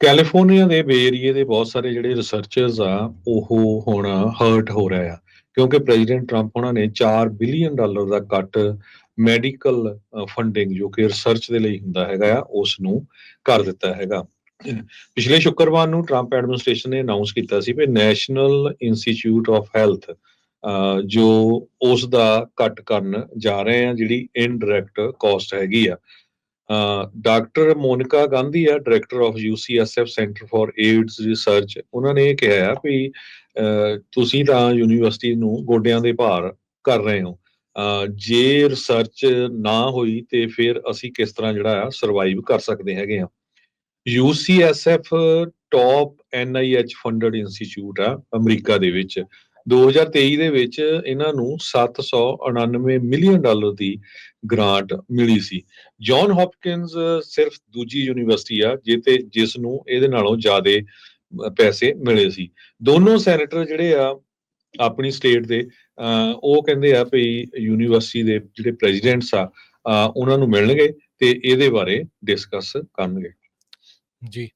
California ਦੇ ਬੇ ਏਰੀਏ ਦੇ ਬਹੁਤ ਸਾਰੇ ਜਿਹੜੇ ਰਿਸਰਚਰਸ ਆ, ਉਹ ਹੁਣ ਹਰਟ ਹੋ ਰਹੇ ਆ, ਕਿਉਂਕਿ ਪ੍ਰੈਜ਼ੀਡੈਂਟ ਟਰੰਪ ਉਹਨਾਂ ਨੇ 4 ਬਿਲੀਅਨ ਡਾਲਰ ਦਾ ਕੱਟ ਮੈਡੀਕਲ ਫੰਡਿੰਗ ਜੋ ਕਿ ਰਿਸਰਚ ਦੇ ਲਈ ਹੁੰਦਾ ਹੈਗਾ ਆ ਉਸ ਨੂੰ ਕਰ ਦਿੱਤਾ ਹੈਗਾ। ਪਿਛਲੇ ਸ਼ੁੱਕਰਵਾਰ ਨੂੰ ਟਰੰਪ ਐਡਮਿਨਿਸਟ੍ਰੇਸ਼ਨ ਨੇ ਅਨਾਉਂਸ ਕੀਤਾ ਸੀ ਕਿ ਨੈਸ਼ਨਲ ਇੰਸਟੀਚਿਊਟ ਆਫ ਹੈਲਥ ਜੋ ਉਸ ਦਾ ਕੱਟ ਕਰਨ ਜਾ ਰਹੇ ਆ, ਜਿਹੜੀ ਇਨਡਾਇਰੈਕਟ ਕਾਸਟ ਹੈਗੀ ਆ ਡਾਕਟਰ ਮੋਨਿਕਾ ਗਾਂਧੀ ਆ director of UCSF centre for AIDS research ਉਹਨਾਂ ਨੇ ਇਹ ਕਿਹਾ ਆ ਵੀ ਤੁਸੀਂ ਤਾਂ ਯੂਨੀਵਰਸਿਟੀ ਨੂੰ ਗੋਡਿਆਂ ਦੇ ਭਾਰ ਕਰ ਰਹੇ ਹੋ। ਜੇ ਰਿਸਰਚ ਨਾ ਹੋਈ ਤੇ ਫਿਰ ਅਸੀਂ ਕਿਸ ਤਰ੍ਹਾਂ ਜਿਹੜਾ ਆ ਸਰਵਾਈਵ ਕਰ ਸਕਦੇ ਹੈਗੇ ਆ। UCSF top NIH funded institute ਆ ਅਮਰੀਕਾ ਦੇ ਵਿੱਚ। 2023 ਦੇ ਵਿੱਚ ਇਹਨਾਂ ਨੂੰ 799 ਮਿਲੀਅਨ ਡਾਲਰ ਦੀ ਗ੍ਰਾਂਟ ਮਿਲੀ ਸੀ। ਜੌਨ ਹੌਪਕਿੰਸ ਸਿਰਫ ਦੂਜੀ ਯੂਨੀਵਰਸਿਟੀ ਆ ਜਿਤੇ ਜਿਸ ਨੂੰ ਇਹਦੇ ਨਾਲੋਂ ਜ਼ਿਆਦਾ ਪੈਸੇ ਮਿਲੇ ਸੀ। ਦੋਨੋਂ ਸੈਨੇਟਰ ਜਿਹੜੇ ਆ, ਆਪਣੀ ਸਟੇਟ ਦੇ ਉਹ ਕਹਿੰਦੇ ਆ ਵੀ ਯੂਨੀਵਰਸਿਟੀ ਦੇ ਜਿਹੜੇ ਪ੍ਰੈਜ਼ੀਡੈਂਟਸ ਆ ਉਹਨਾਂ ਨੂੰ ਮਿਲਣਗੇ ਤੇ ਇਹਦੇ ਬਾਰੇ ਡਿਸਕਸ ਕਰਨਗੇ। ਜੀ।